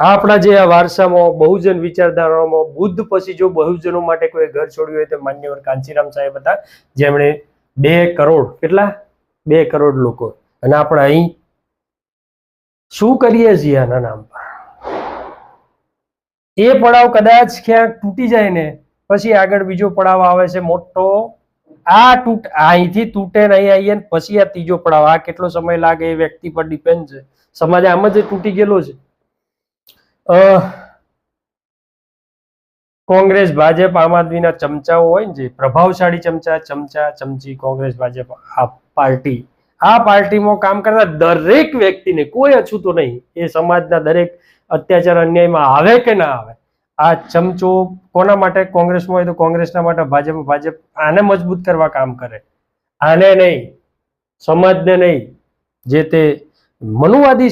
આપણા જે આ વારસામાં બહુજન વિચારધારામાં બુદ્ધ પછી જો બહુજનો માટે કોઈ ઘર છોડ્યું હોય તો માન્યવર કાંચીરામ સાહેબ હતા, જેમણે બે કરોડ, કેટલા? બે કરોડ લોકો. અને આપણે અહીં શું કરીએ છીએ આના નામ પર? એ પડાવ કદાચ ક્યાંક તૂટી જાય ને, પછી આગળ બીજો પડાવ આવે છે મોટો. આ તૂટ અહીંથી તૂટે નહીં આવીએ ને પછી આ ત્રીજો પડાવ. આ કેટલો સમય લાગે એ વ્યક્તિ પર ડિપેન્ડ છે. સમાજ આમ જ તૂટી ગયેલો છે. કોંગ્રેસ, ભાજપ, આમ આદમીના ચમચાઓ હોય ને જે પ્રભાવશાળી ચમચા ચમચા, ચમચી કોંગ્રેસ, ભાજપ, આ પાર્ટી. આ પાર્ટીમાં કામ કરતા દરેક વ્યક્તિને કોઈ અછૂતો નહીં. એ સમાજના દરેક અત્યાચાર, અન્યાયમાં આવે કે ના આવે, આ ચમચો કોના માટે કોંગ્રેસમાં હોય તો કોંગ્રેસના માટે ભાજપ ભાજપ આને મજબૂત કરવા કામ કરે. આને નહીં, સમાજને નહીં, જે તે મનુવાદી